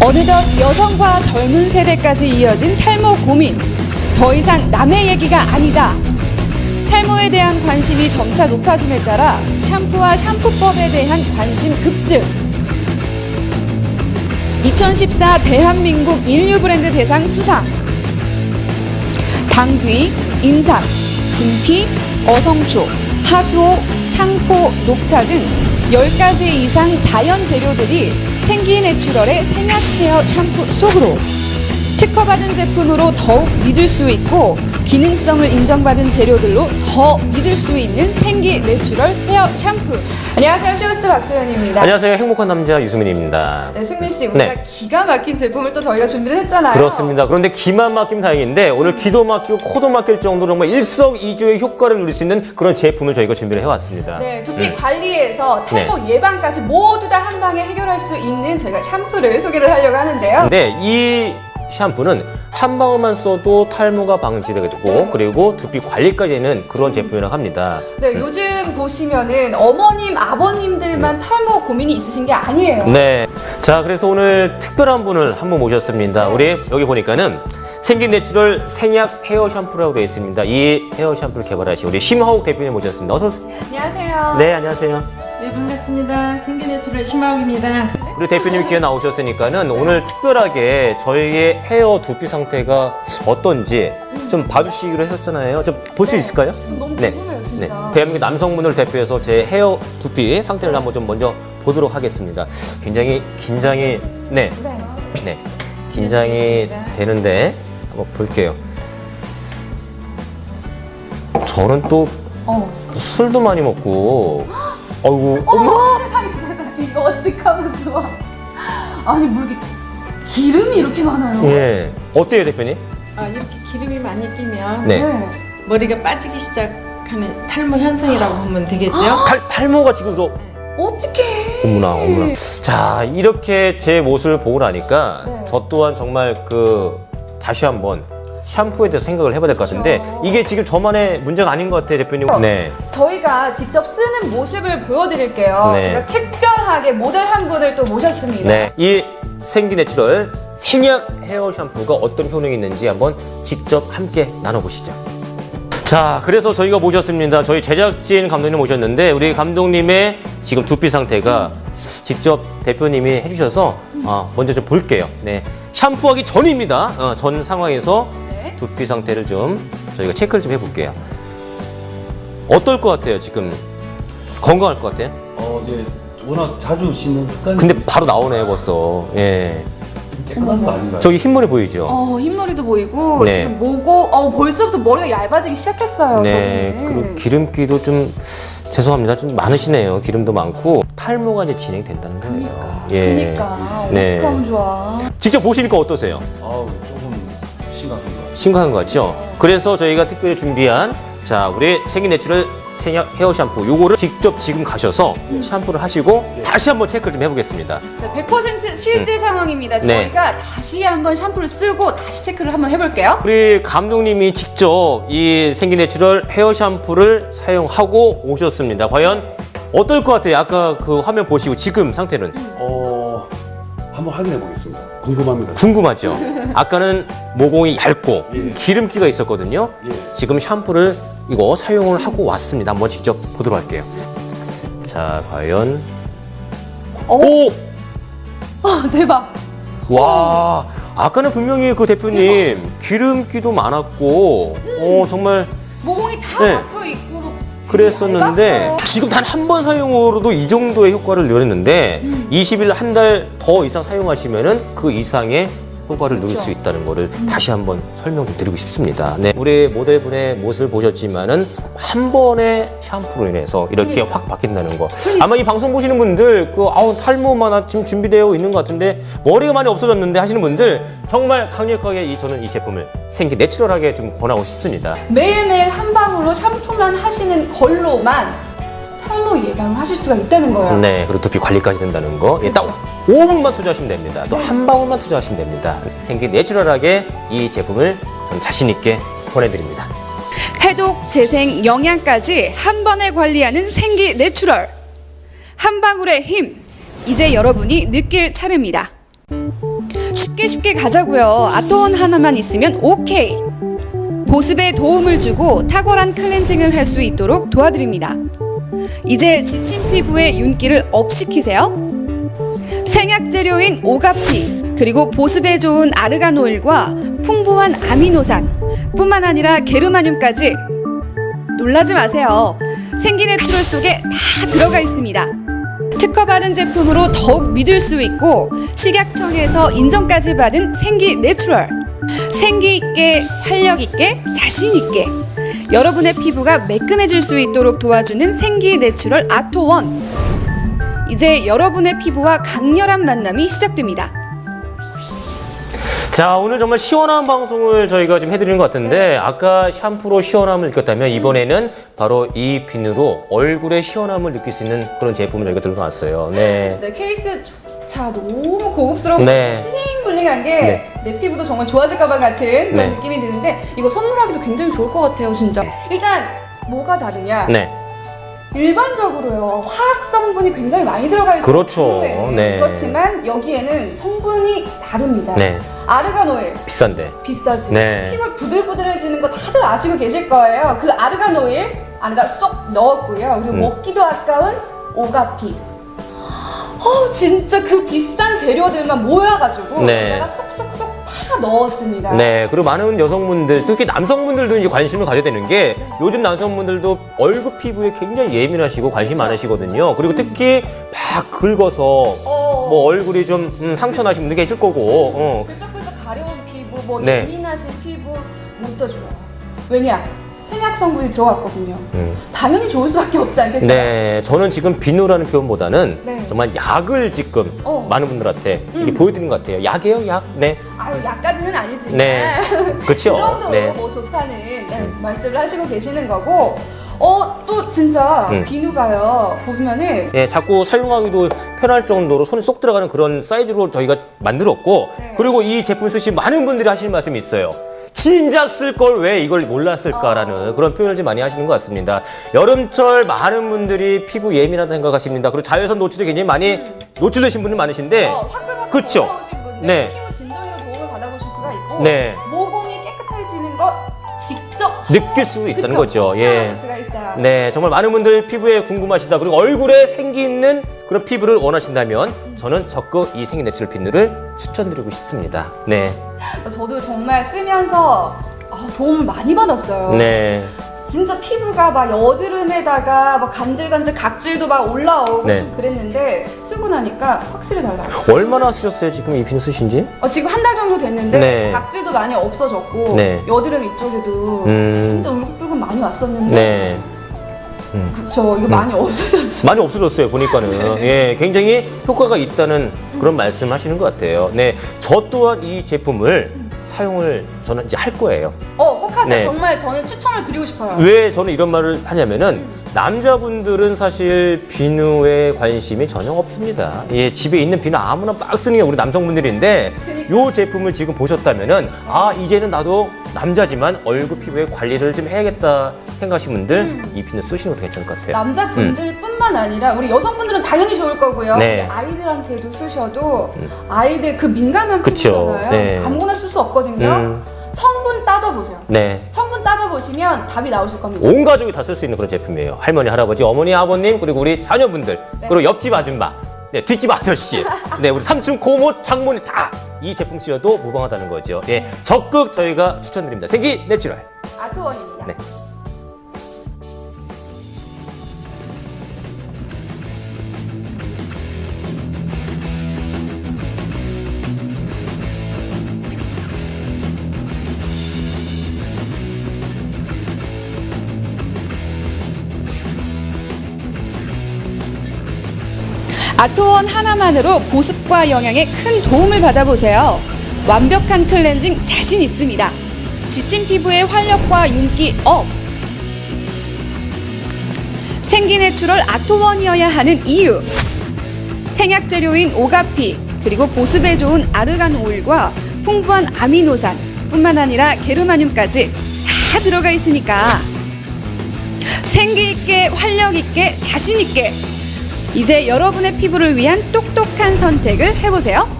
어느덧 여성과 젊은 세대까지 이어진 탈모 고민. 더 이상 남의 얘기가 아니다. 탈모에 대한 관심이 점차 높아짐에 따라 샴푸와 샴푸법에 대한 관심 급증. 2014 대한민국 인류 브랜드 대상 수상. 당귀, 인삼, 진피, 어성초, 하수오, 창포, 녹차 등 10가지 이상 자연 재료들이 생기 내추럴의 생약 헤어 샴푸 속으로. 특허받은 제품으로 더욱 믿을 수 있고 기능성을 인정받은 재료들로 더 믿을 수 있는 생기 내추럴 헤어 샴푸. 안녕하세요. 쇼스트 박소연입니다. 안녕하세요. 행복한 남자 유수민입니다. 네, 승민 씨, 우리가 네. 기가 막힌 제품을 또 저희가 준비를 했잖아요. 그렇습니다. 그런데 기만 막히면 다행인데 오늘 귀도 막히고 코도 막힐 정도로 정말 일석이조의 효과를 누릴 수 있는 그런 제품을 저희가 준비를 해왔습니다. 네, 두피 음. 관리에서 탈모 예방까지 모두 다 한 방에 해결할 수 있는 저희가 샴푸를 소개를 하려고 하는데요. 근데 이 샴푸는 한 방울만 써도 탈모가 방지되게 되고 네. 그리고 두피 관리까지 되는 그런 제품이라고 합니다. 네, 요즘 보시면은 어머님, 아버님들만 탈모 고민이 있으신 게 아니에요. 네. 자, 그래서 오늘 특별한 분을 한 분 모셨습니다. 우리 여기 보니까는 생긴 내추럴 생약 헤어 샴푸라고 되어 있습니다. 이 헤어 샴푸를 개발하신 우리 심하옥 대표님 모셨습니다. 어서 오세요. 안녕하세요. 네, 안녕하세요. 네 반갑습니다. 생기내추럴 심하옥입니다. 우리 대표님 기회 나오셨으니까는 오늘 특별하게 저희의 헤어 두피 상태가 어떤지 좀 봐주시기로 했었잖아요. 좀 볼 수 있을까요? 너무 네. 궁금해요, 네. 진짜. 대한민국 남성분을 대표해서 제 헤어 두피 상태를 한번 좀 먼저 보도록 하겠습니다. 굉장히 긴장이 네, 네. 네, 긴장이 되는데 한번 볼게요. 저는 또 어. 술도 많이 먹고, 어이구, 어머, 어머, 세상에, 세상에. 이거 어떡하면 좋아. 아니, 뭐 이렇게 기름이 이렇게 많아요? 예, 어때요 대표님? 아 이렇게 기름이 많이 끼면 네. 머리가 빠지기 시작하는 탈모 현상이라고 보면 되겠죠. 탈, 탈모가 지금 저 어떡해. 어머나 어머나 자 이렇게 제 모습을 보고 나니까 네. 저 또한 정말 그 다시 한번 샴푸에 대해서 생각을 해봐야 될 것 같은데 그렇죠. 이게 지금 저만의 문제가 아닌 것 같아요 대표님 네 저희가 직접 쓰는 모습을 보여드릴게요. 네. 제가 특별하게 모델 한 분을 또 모셨습니다. 네. 이 생기 내추럴 생약 헤어 샴푸가 어떤 효능이 있는지 한번 직접 함께 나눠보시죠. 자, 그래서 저희가 모셨습니다. 저희 제작진 감독님 모셨는데 우리 감독님의 지금 두피 상태가 직접 대표님이 해주셔서 어, 먼저 좀 볼게요. 네, 샴푸하기 전입니다. 어, 전 상황에서 네. 두피 상태를 좀 저희가 체크를 좀 해볼게요. 어떨 것 같아요? 지금 건강할 것 같아요? 어, 예. 워낙 자주 씻는 습관이 근데 바로 나오네요, 벌써. 예. 깨끗한 거 아닌가요? 저기 흰머리 보이죠? 어, 흰머리도 보이고 네. 지금 모고 어, 벌써부터 머리가 얇아지기 시작했어요. 네, 저는. 그리고 기름기도 좀 죄송합니다. 좀 많으시네요. 기름도 많고 탈모가 이제 진행된다는 거예요. 그러니까. 예. 그러니까 네. 어떡하면 좋아. 직접 보시니까 어떠세요? 아우, 조금 심각한 것 같아요. 심각한 거 같죠? 그래서 저희가 특별히 준비한 자 우리 생긴 내추럴 생약 헤어 샴푸 요거를 직접 지금 가셔서 샴푸를 하시고 다시 한번 체크를 좀 해보겠습니다. 네, 100% 실제 상황입니다. 음. 네. 저희가 다시 한번 샴푸를 쓰고 다시 체크를 한번 해볼게요. 우리 감독님이 직접 이 생긴 내추럴 헤어 샴푸를 사용하고 오셨습니다. 과연 어떨 것 같아요? 아까 그 화면 보시고 지금 상태는 어, 한번 확인해 보겠습니다. 궁금합니다. 궁금하죠? 아까는 모공이 얇고 예. 기름기가 있었거든요. 예. 지금 샴푸를 이거 사용을 하고 왔습니다. 한번 직접 보도록 할게요. 자, 과연 오, 오! 아, 대박. 와, 아까는 분명히 그 대표님 기름기도 많았고, 어 정말 모공이 다 네. 막혀 있고 뭐 그랬었는데. 지금 단 한 번 사용으로도 이 정도의 효과를 누렸는데 음. 20일 한 달 더 이상 사용하시면은 그 이상의 효과를 누릴 그렇죠. 수 있다는 거를 음. 다시 한번 설명 좀 드리고 싶습니다. 네, 우리 모델분의 모습을 보셨지만은 한 번의 샴푸로 인해서 이렇게 그러니까. 확 바뀐다는 거. 아마 이 방송 보시는 분들 그 아우 탈모만 지금 준비되어 있는 것 같은데 머리가 많이 없어졌는데 하시는 분들 정말 강력하게 이 저는 이 제품을 생기 내추럴하게 좀 권하고 싶습니다. 매일매일 한 방울로 샴푸만 하시는 걸로만 탈모 예방을 하실 수가 있다는 거예요. 네, 그리고 두피 관리까지 된다는 거. 예, 딱 그렇죠. 5분만 투자하시면 됩니다. 또 한 방울만 투자하시면 됩니다. 생기 내추럴하게 이 제품을 전 자신 있게 보내드립니다. 해독, 재생, 영양까지 한 번에 관리하는 생기 내추럴. 한 방울의 힘. 이제 여러분이 느낄 차례입니다. 쉽게 쉽게 가자고요. 아토원 하나만 있으면 오케이. 보습에 도움을 주고 탁월한 클렌징을 할 수 있도록 도와드립니다. 이제 지친 피부의 윤기를 업시키세요. 생약 재료인 오가피 그리고 보습에 좋은 아르간 오일과 풍부한 아미노산 뿐만 아니라 게르마늄까지 놀라지 마세요. 생기 내추럴 속에 다 들어가 있습니다. 특허받은 제품으로 더욱 믿을 수 있고 식약청에서 인정까지 받은 생기 내추럴 생기 있게 활력 있게 자신 있게 여러분의 피부가 매끈해질 수 있도록 도와주는 생기 내추럴 아토원 이제 여러분의 피부와 강렬한 만남이 시작됩니다. 자, 오늘 정말 시원한 방송을 저희가 지금 해드리는 것 같은데, 아까 샴푸로 시원함을 느꼈다면, 이번에는 바로 이 비누로 얼굴의 시원함을 느낄 수 있는 그런 제품을 저희가 들고 왔어요. 네. 네 케이스조차 너무 고급스럽고 네. 블링블링한 게내 피부도 정말 좋아질 것만 같은 그런 네. 느낌이 드는데 이거 선물하기도 굉장히 좋을 것 같아요 진짜. 일단 뭐가 다르냐? 네. 일반적으로요 화학 성분이 굉장히 많이 들어가 있어요. 그렇죠. 네. 그렇지만 여기에는 성분이 다릅니다. 네. 아르간 오일 비싼데. 비싸지. 네. 피부 부들부들해지는 거 다들 아시고 계실 거예요. 그 아르간 오일 안에다 쏙 넣었고요. 그리고 음. 먹기도 아까운 오가피. 어 진짜 그 비싼 재료들만 모여가지고 네. 쏙쏙 쏙다 넣었습니다. 네, 그리고 많은 여성분들, 특히 남성분들도 이제 관심을 가져야 되는 게 요즘 남성분들도 얼굴 피부에 굉장히 예민하시고 관심. 많으시거든요. 그리고 특히 막 긁어서 어, 뭐 얼굴이 좀 음, 상처 나신 분들 계실 거고, 어. 끈적끈적 가려운 피부, 뭐 네. 예민하신 피부 못 떠줘요. 왜냐? 생약 성분이 들어갔거든요. 음. 당연히 좋을 수밖에 없지 않겠어요? 네, 저는 지금 비누라는 표현보다는 네. 정말 약을 지금 어. 많은 분들한테 이렇게 보여드리는 것 같아요. 약이에요, 약. 네, 아유 약까지는 아니지만 네, 그렇죠. 그 정도로 네. 뭐 좋다는 네, 말씀을 하시고 계시는 거고 어 또 진짜 음. 비누가요 보면은 예, 자꾸 사용하기도 편할 정도로 손이 쏙 들어가는 그런 사이즈로 저희가 만들었고 네. 그리고 이 제품 쓰신 많은 분들이 하시는 말씀이 있어요. 진작 쓸 걸 왜 이걸 몰랐을까라는 어. 그런 표현을 좀 많이 하시는 것 같습니다. 여름철 많은 분들이 피부 예민하다 생각하십니다. 그리고 자외선 노출에 굉장히 많이 노출되신 분들 많으신데 음. 어. 그쵸? 올라오신 분들 네. 피부 진정으로 도움을 받아보실 수가 있고 네. 모공이 깨끗해지는 거 직접 느낄 수 있다는 그쵸? 거죠. 예. 체험하실 수가 있어요. 네, 정말 많은 분들 피부에 궁금하시다. 그리고 얼굴에 생기 있는 그런 피부를 원하신다면 저는 적극 이 생기 내추럴 비누를 추천드리고 싶습니다. 네. 저도 정말 쓰면서 아, 도움을 많이 받았어요. 네. 진짜 피부가 막 여드름에다가 막 간질간질 각질도 막 올라오고 네. 좀 그랬는데 쓰고 나니까 확실히 달라요. 얼마나 쓰셨어요, 지금 이 비누 쓰신 지? 어, 지금 한 달 정도 됐는데 네. 각질도 많이 없어졌고 네. 여드름 이쪽에도 음. 진짜 울긋불긋 많이 왔었는데 네. 그쵸 이거 많이 없어졌어요. 많이 없어졌어요, 보니까는. 예, 굉장히 효과가 있다는 그런 말씀 하시는 것 같아요. 네. 저 또한 이 제품을 사용을 저는 이제 할 거예요. 어, 꼭 하세요. 네. 정말 저는 추천을 드리고 싶어요. 왜 저는 이런 말을 하냐면은 남자분들은 사실 비누에 관심이 전혀 없습니다. 예, 집에 있는 비누 아무나 막 쓰는 게 우리 남성분들인데 요 제품을 지금 보셨다면은 아 이제는 나도 남자지만 얼굴 피부에 관리를 좀 해야겠다 생각하시는 분들 이 비누 쓰시는 것도 괜찮을 것 같아요. 남자분들뿐만 아니라 우리 여성분들은 당연히 좋을 거고요. 네. 우리 아이들한테도 쓰셔도 아이들 그 민감한 그쵸. 피부잖아요. 네. 아무거나 쓸 수 없거든요. 음. 성분 따져보세요. 네. 성분 따져보시면 답이 나오실 겁니다. 온 가족이 다 쓸 수 있는 그런 제품이에요. 할머니, 할아버지, 어머니, 아버님, 그리고 우리 자녀분들, 그리고 옆집 아줌마, 네, 뒷집 아저씨, 네, 우리 삼촌, 고모, 장모님 다 이 제품 쓰셔도 무방하다는 거죠. 예, 적극 저희가 추천드립니다. 생기 내추럴. 아트원입니다. 네. 아토원 하나만으로 보습과 영양에 큰 도움을 받아보세요. 완벽한 클렌징 자신 있습니다. 지친 피부의 활력과 윤기 업! 생기 내추럴 아토원이어야 하는 이유! 생약 재료인 오가피, 그리고 보습에 좋은 아르간 오일과 풍부한 아미노산, 뿐만 아니라 게르마늄까지 다 들어가 있으니까 생기 있게 활력 있게 자신 있게 이제 여러분의 피부를 위한 똑똑한 선택을 해보세요.